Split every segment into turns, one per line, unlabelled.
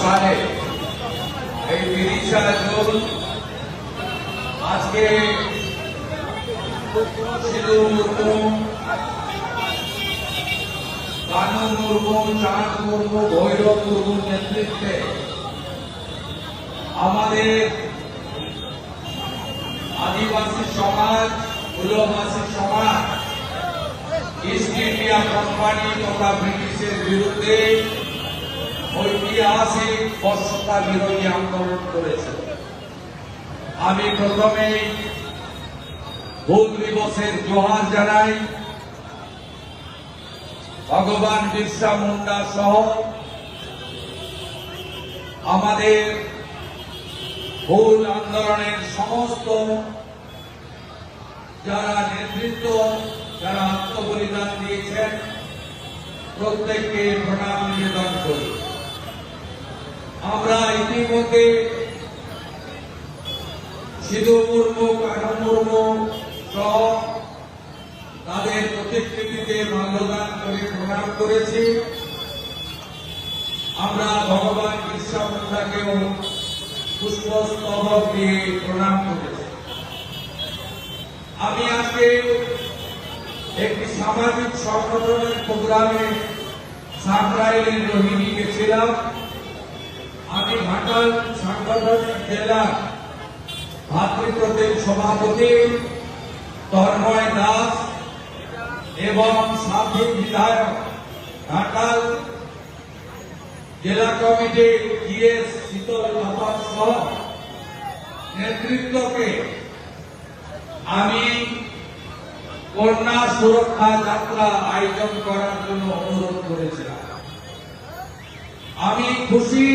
সালে এই তিরিশা জুন আজকে মুর্মু কানু চাঁদ ভৈরব নেতৃত্বে আমাদের আদিবাসী সমাজ কুলবাসী সমাজ ইস্ট ইন্ডিয়া কোম্পানি তথা ব্রিটিশের বিরুদ্ধে ঐতিহাসিক বর্ষতা বিরোধী আন্দোলন করেছে। আমি প্রথমেই ভুল দিবসের জোহার জানাই। ভগবান বিরসা মুন্ডা সহ আমাদের ভুল আন্দোলনের সমস্ত যারা নেতৃত্ব, যারা আত্মবলিদান দিয়েছেন, প্রত্যেককে প্রণাম নিবেদন করি। আমরা ইতিমধ্যে সিধু মুর্মু কানু মুর্মু সহ তাদের প্রতিকৃতিতে মাল্যদান করে প্রণাম করেছি। আমরা ভগবান বিরসা মুন্ডাকেও পুষ্পস্তবক দিয়ে প্রণাম করেছি। আমি আজকে একটি সামাজিক সংগঠনের প্রোগ্রামে সাকরাইলের রোহিণী গেছিলাম আমি ঘাটাল সাংগঠনিক জেলার ভাতৃপ্রতিম সভাপতি তন্ময় দাস এবং সাবেক বিধায়ক ঘাটাল জেলা কমিটি জিএস শীতল বাবা সহ নেতৃত্বকে আমি কন্যা সুরক্ষা যাত্রা আয়োজন করার জন্য অনুরোধ করেছিলাম। আমি খুশি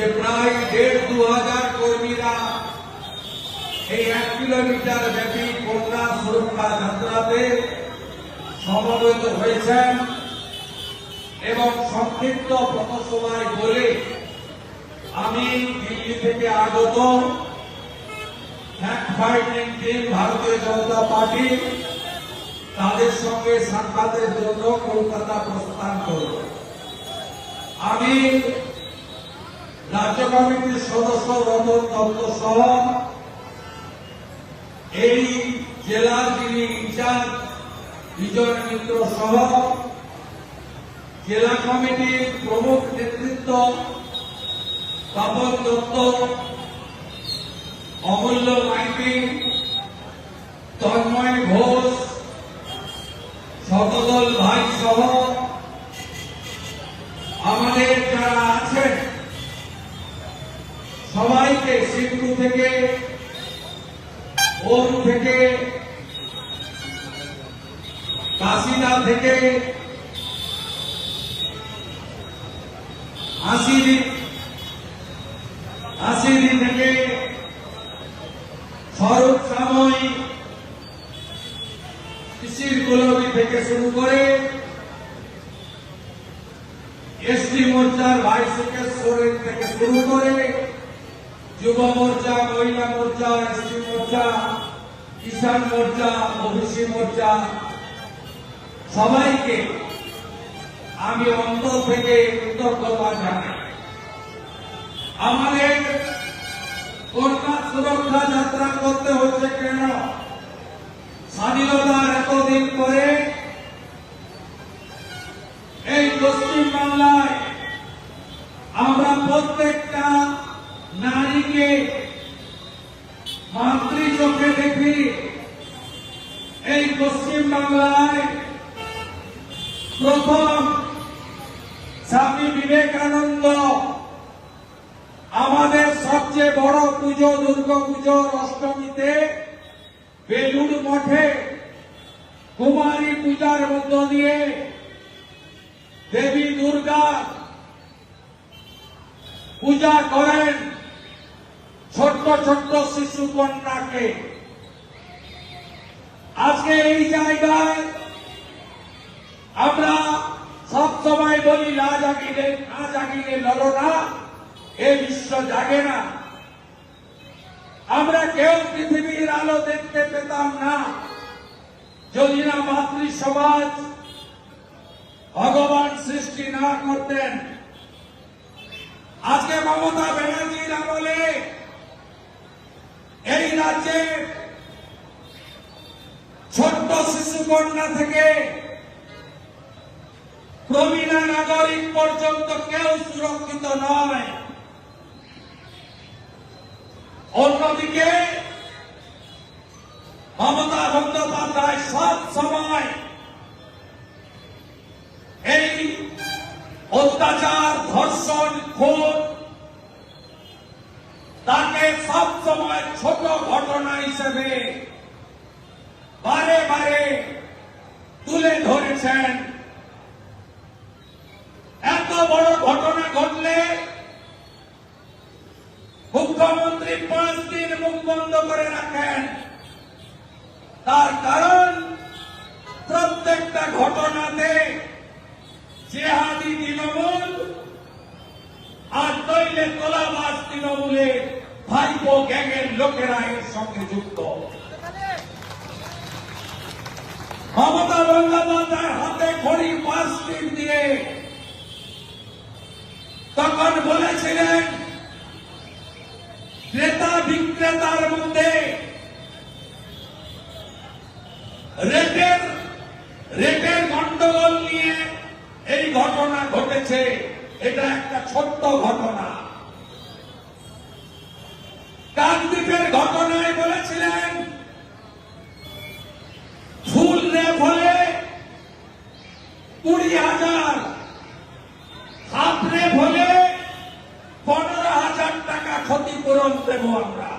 যে প্রায় দেড় দু হাজার কর্মীরা এই এক কিলোমিটার ব্যাপী কন্যা সুরক্ষা যাত্রাতে সমবেত হয়েছেন এবং সংক্ষিপ্ত পথসভায় বলে আমি দিল্লি থেকে আগত ভারতীয় জনতা পার্টি তাদের সঙ্গে সাক্ষাতের জন্য কলকাতা প্রস্থান করব আমি রাজ্য কমিটির সদস্য রতন দত্ত সহ এই জেলার যিনি ইনচার্জ বিজয় মিত্র সহ জেলা কমিটির প্রমুখ নেতৃত্ব পাপন দত্ত, অমূল্য মাইতি, তন্ময় ঘোষ, শতদল ভাই সহ আমাদের যারা আছেন সবাইকে সিন্ধু থেকে ওম থেকে, কাশিদা থেকে, হাসিদি হাসিদি থেকে স্বরূপ সাময়ী শিশির গোলবি থেকে শুরু করে এসটি মোর্চার ভাই সোরেন থেকে শুরু করে যুব মোর্চা মহিলা মোর্চা এসটি মোর্চা, কিষাণ মোর্চা ওবিসি মোর্চা, সবাইকে আমি অন্তর থেকে কৃতজ্ঞতা জানাই। আমাদের কন্যা সুরক্ষা যাত্রা করতে হচ্ছে কেন? স্বাধীনতার এতদিন পরে এই পশ্চিম বাংলায় আমরা প্রত্যেকটা নারীকে মাতৃ চোখে এই পশ্চিম বাংলায় প্রথম স্বামী বিবেকানন্দ আমাদের সবচেয়ে বড় পুজো, দুর্গা পুজোর অষ্টমীতে বেলুড় মঠে কুমারী পূজার মধ্য দিয়ে দেবী দুর্গা পূজা করেন ছোট্ট ছোট্ট শিশু কন্যাকে। আজকে এই জায়গায় আমরা সব সময় বলি, না জাগিলে না জাগিলে লড়ো না, এ বিশ্ব জাগে না। আমরা কেউ পৃথিবীর আলো দেখতে পেতাম না। যদি না মাতৃ সমাজ ভগবান সৃষ্টি না করতেন। আজকে মমতা ব্যানার্জির আমলে এই রাজ্যে ছোট্ট শিশু কন্যা থেকে প্রবীণা নাগরিক পর্যন্ত কেউ সুরক্ষিত নয়। অন্যদিকে, মমতা বন্দ্যোপাধ্যায় সব সময় এই অত্যাচার, ধর্ষণ, খুন, তাকে সব সময় ছোট ঘটনা হিসেবে বারে বারে তুলে ধরেছেন। এত বড় ঘটনা ঘটলে মুখ্যমন্ত্রী পাঁচ দিন মুখ বন্ধ করে রাখেন। তার কারণ, প্রত্যেকটা ঘটনাতে জেহাদি তৃণমূল আর তৈলে তোলাবাস তৃণমূলে ভাইপো গ্যাংয়ের লোকেরা এর সঙ্গে যুক্ত। মমতা বন্দ্যোপাধ্যায়ের হাতে খড়ি দিন দিয়ে। তখন বলেছিলেন, ক্রেতা বিক্রেতার মধ্যে রেটের রেটের গন্ডগোল নিয়ে এই ঘটনা ঘটেছে। এটা একটা ছোট্ট ঘটনা কাকদ্বীপের ঘটনায় বলেছিলেন ফুল রেপ হলে কুড়ি হাজার হাফ রেপ হলে পনেরো হাজার টাকা ক্ষতিপূরণ দেব আমরা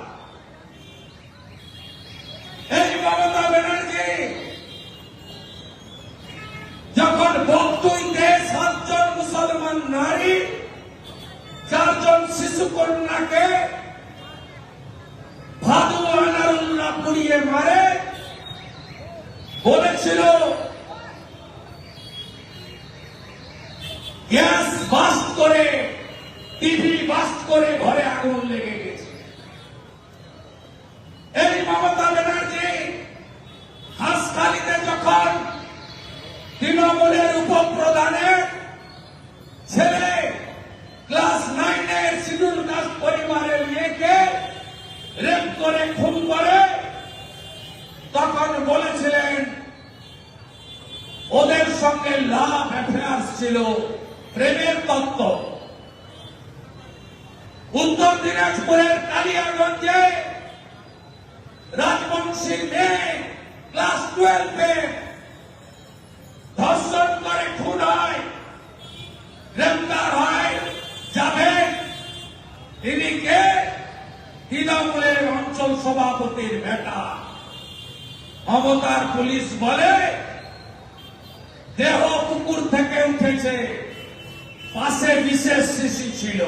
এই মমতা ব্যানার্জি যখন বক্তব্যে সাতজন মুসলমান নারী ভাদু আনারুল্লাহ পুড়িয়ে মারে। বলেছিল, গ্যাস বাস্ট করে, টিভি বাস্ট করে ঘরে আগুন লেগে গেছে। এই মমতা ব্যানার্জি হাসখালিতে যখন তৃণমূলের উপপ্রধানের করে খুন করে, তখন বলেছিলেন, ওদের সঙ্গে লাভ অ্যাফেয়ার্স ছিল, প্রেমের তত্ত্ব। উত্তর দিনাজপুরের কালিয়াগঞ্জে রাজবংশী মেয়ে ক্লাস টুয়েলভে ধর্ষণ করে খুন হয়, গ্রেপ্তার হয়, যাবে। তিনি কে? তৃণমূলের অঞ্চল সভাপতির বেটা। মমতার পুলিশ বলে, দেহ পুকুর থেকে উঠেছে। পাশে বিশেষ শিশু ছিল।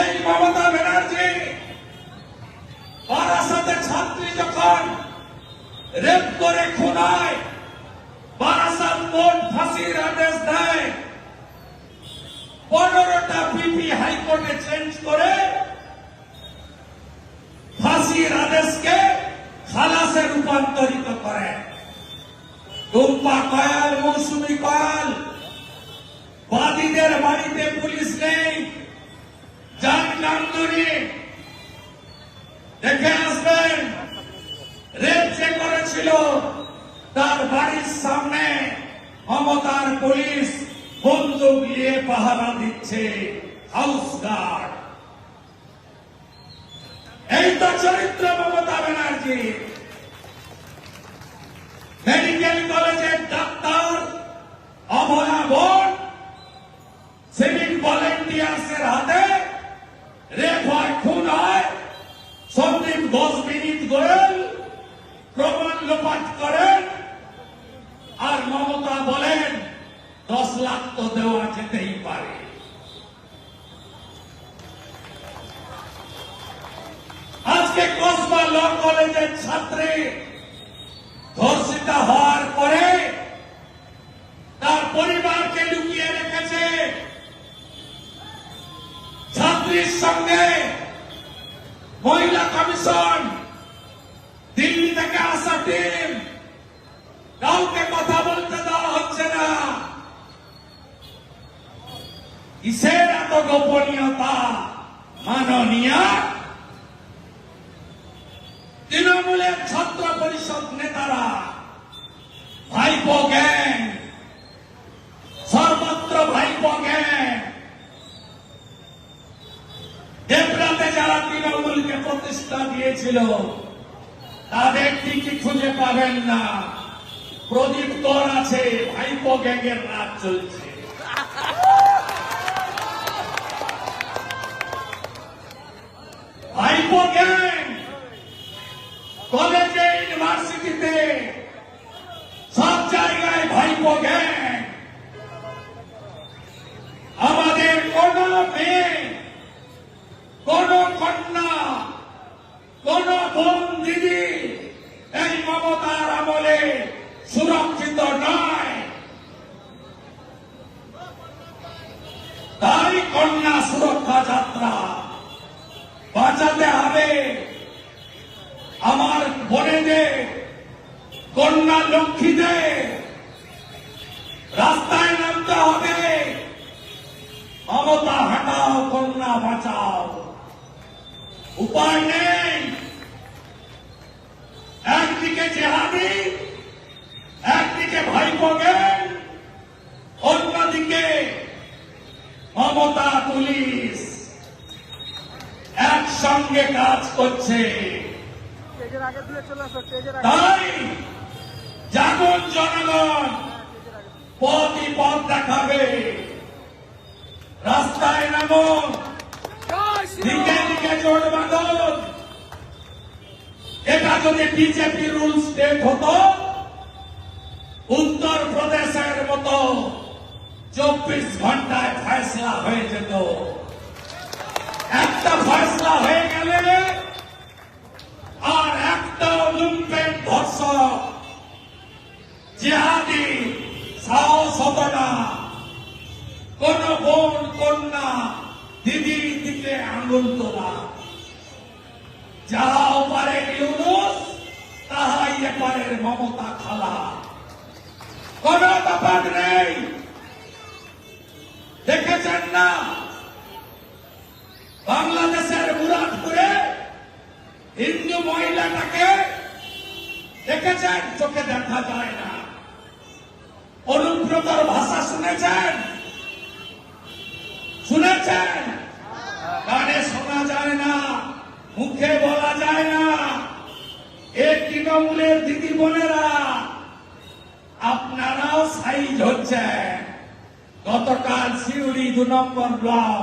এই মমতা ব্যানার্জি বারাসাতে ছাত্রী যখন রেপ করে খুনায়, বারাসাত কোর্ট ফাঁসির আদেশ দেয় পনেরোটা পিপি হাইকোর্টে চেঞ্জ করে ফাঁসির আদেশকে খালাসে রূপান্তরিত করে। টুম্পা কয়াল, মৌসুমী কয়াল, বাদীদের বাড়িতে পুলিশ নেই যান কান্দুরি দেখে আসবেন, রেপ যে করেছিল, তার বাড়ির সামনে মমতার পুলিশ। বন্দুক নিয়ে পাহারা দিচ্ছে হাউস গার্ড। এই তো চরিত্র মমতা ব্যানার্জি। মেডিকেল কলেজের ডাক্তার অভয়া বোন সিভিক ভলেন্টিয়ার্সের হাতে রেপ হয় খুন হয় সন্দীপ ঘোষ বিনীত গোয়েল প্রমাণ লোপাট করেন আর মমতা বলেন দশ লাখ তো দেওয়া যেতেই পারে আজকে কসবা ল কলেজের ছাত্রী ধর্ষিতা হওয়ার পরে তার পরিবারকে লুকিয়ে রেখেছে ছাত্রীর সঙ্গে মহিলা কমিশন দিল্লি থেকে আসা টিম কাউকে কথা বলতে দেওয়া হচ্ছে না। কিসের এত গোপনীয়তা? মাননীয় তৃণমূলের ছাত্র পরিষদ নেতারা, ভাইপো গ্যাং, সর্বত্র ভাইপো গ্যাং দেবরাতে যারা তৃণমূলকে প্রতিষ্ঠা দিয়েছিল, তাদের ঠিকই খুঁজে পাবেন না। প্রদীপ তোর আছে, ভাইপো গ্যাংয়ের রাজ চলছে। গ্যাং, কলেজে, ইউনিভার্সিটিতে, সব জায়গায় ভাইপো গ্যাং। আমাদের কোন মেয়ে, কোন কন্যা কোন দিদি এই মমতার আমলে সুরক্ষিত নয়। তাই কন্যা সুরক্ষা যাত্রা বাঁচাতে হবে। আমার বোনেদের, কন্যা লক্ষ্মীদের, রাস্তায় নামতে হবে। মমতা হাটাও, কন্যা বাঁচাও। উপায় নেই। একদিকে জেহাদি একদিকে ভাইপো গ্যাং অন্যদিকে মমতা পুলিশ। একসঙ্গে কাজ করছে। তাই জাগন জনগণ পথই পথ দেখাবে। রাস্তায় নামো দিকে দিকে জোট বাঁধন। এটা যদি বিজেপি রুল স্টেট হতো, উত্তর প্রদেশের মতো চব্বিশ ঘন্টায় ফয়সলা হয়ে যেত। একটা ফয়সলা হয়ে গেলে আর একটা লুম্পেন ধর্ষক, জেহাদি, সাহস হতো না। কোন বোন, কন্যা দিদির দিকে আঙুল তোলা। তাহাই এপারের মমতা খালা। কোন ব্যাপার নেই। দেখেছেন না? বাংলাদেশের মুরাদপুরে হিন্দু মহিলাটাকে দেখেছেন? চোখে দেখা যায় না অনুব্রতর ভাষা শুনেছেন শুনেছেন কানে শোনা যায় না মুখে বলা যায় না এ তৃণমূলের দিদি বোনেরা আপনারাও সাইজ হচ্ছেন গতকাল সিউড়ি দু নম্বর ব্লক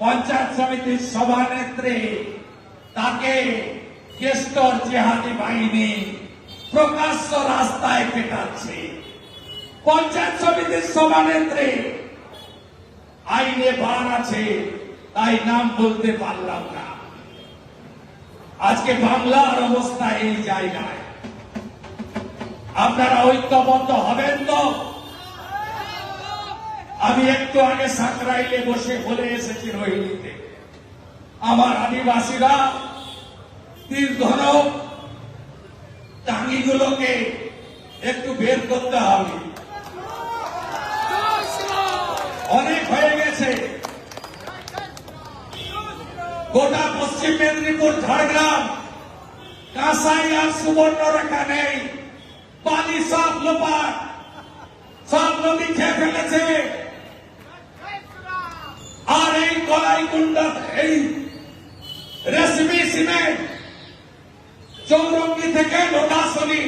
পঞ্চায়েত সমিতির সভানেত্রী, তাকে কেষ্টর জেহাদি বাহিনী প্রকাশ্য রাস্তায় পেটাচ্ছে। পঞ্চায়েত সমিতির সভানেত্রী, আইনে বার আছে, তাই নাম বলতে পারলাম না। আজকে বাংলার অবস্থা এই জায়গায়। আপনারা ঐক্যবদ্ধ হবেন তো? আমি একটু আগে সাকরাইলে বসে বলে এসেছি রোহিণীতে আমার আদিবাসীরা তীর ধনক টাঙ্গিগুলোকে একটু বের করতে হবে। অনেক হয়ে গেছে। গোটা পশ্চিম মেদিনীপুর, ঝাড়গ্রাম, কাঁসাই আর সুবর্ণরেখা নেই। পানি সব লোপাট, সব নদী খেয়ে ফেলেছে। আর এই কলাই কুন্ডা এই রেশমি সিমেন্ট, চৌরঙ্গি থেকে লোটাসনি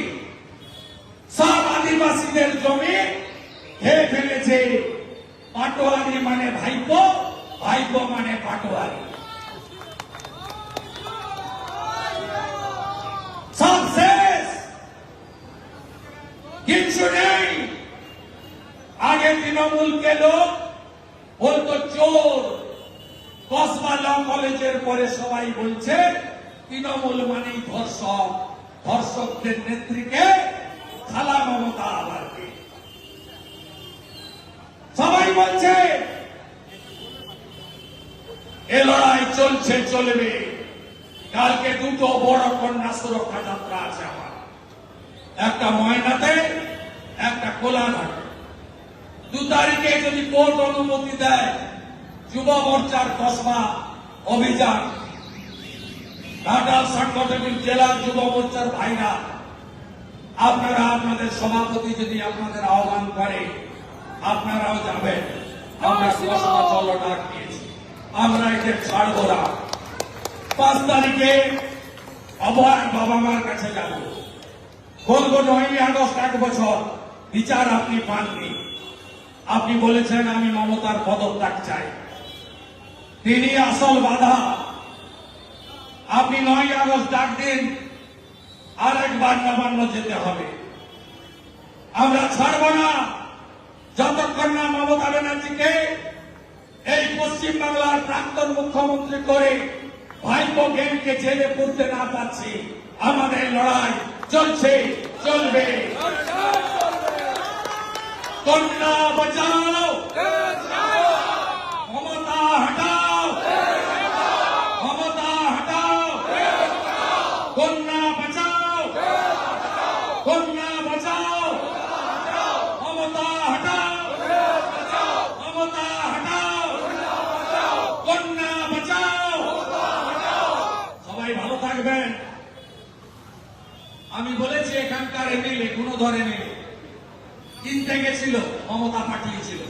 সব আদিবাসীদের জমি খেয়ে ফেলেছে। পাটোয়ারি মানে ভাইপো ভাইপো মানে পাটোয়ারি। সব শেষ। কিছু নেই। আগে তৃণমূলকে লোক বলতো চোর! কসবা ল কলেজের পরে সবাই বলছে, তৃণমূল মানেই ধর্ষক। ধর্ষকদের নেত্রীকে খালা মমতা আবারকে সবাই বলছে, এ লড়াই চলছে, চলবে। কালকে দুটো বড় কন্যা সুরক্ষা যাত্রা আছে আমার। একটা ময়নাতে, একটা কোলাঘাটে। দু তারিখে যদি কোর্ট অনুমতি দেয় যুব মোর্চার কসবা অভিযান। ঘাটাল সাংগঠনিক জেলার যুব মোর্চার ভাইরা আপনারা আপনাদের সভাপতি যদি আপনাদের আহ্বান করে আপনারাও যাবেন। আমরা কসবা চলো ডাক দিয়েছি আমরা এদের ছাড়বো না। পাঁচ তারিখে অভয় বাবা মার কাছে যাব। বলব নয়ই আগস্ট এক বছর বিচার আপনি পাননি। আপনি বলেছেন আমি মমতার পদত্যাগ চাই। তিনি আসল বাধা। আপনি নয় আগস্ট ডাক দিন, আরেকবার নবান্ন যেতে হবে। আমরা ছাড়ব না। যতক্ষণ না মমতা ব্যানার্জিকে এই পশ্চিম বাংলার প্রাক্তন মুখ্যমন্ত্রী করে ভাইপো গেমকে জেলে পড়তে না পারছি, আমাদের লড়াই চলছে, চলবে। কন্যা বাঁচাও। মমতা হটাও। মমতা হটাও। কন্যা বাঁচাও। কন্যা বাঁচাও। মমতা হটাও। মমতা হটাও। কন্যা বাঁচাও। সবাই ভালো থাকবেন। আমি বলেছি এখানকার এমএলএ কোনো ধরে নেই। মমতা পাঠিয়েছিল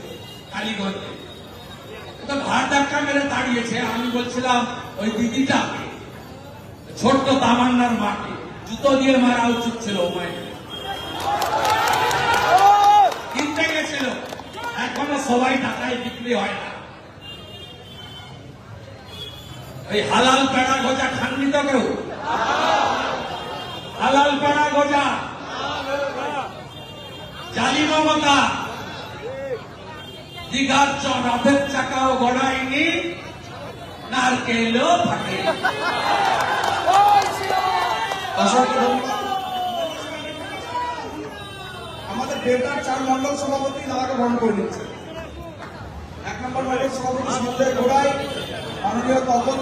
কালীগঞ্জে। তো দাঁড়িয়েছে। আমি বলছিলাম, ওই দিদিটা, ছোট্ট তামান্নার জুতো দিয়ে মারা উচিত ছিল কিনতে গেছিল। এখনও সবাই বিক্রি হয় না। ওই হালাল পেড়া গজা খাননি তো কেউ? হালাল পেড়া গজা? জালি মমতা দীঘার রথের চাকাও গড়ায়নি, নারকেলও
থাকে আমাদের বেটার চার মন্ডল সভাপতি দাদাকে ভ্রমণ করে নিচ্ছে এক নম্বর মন্ডল সভাপতি সঞ্জয় গোড়াই, মাননীয় তপন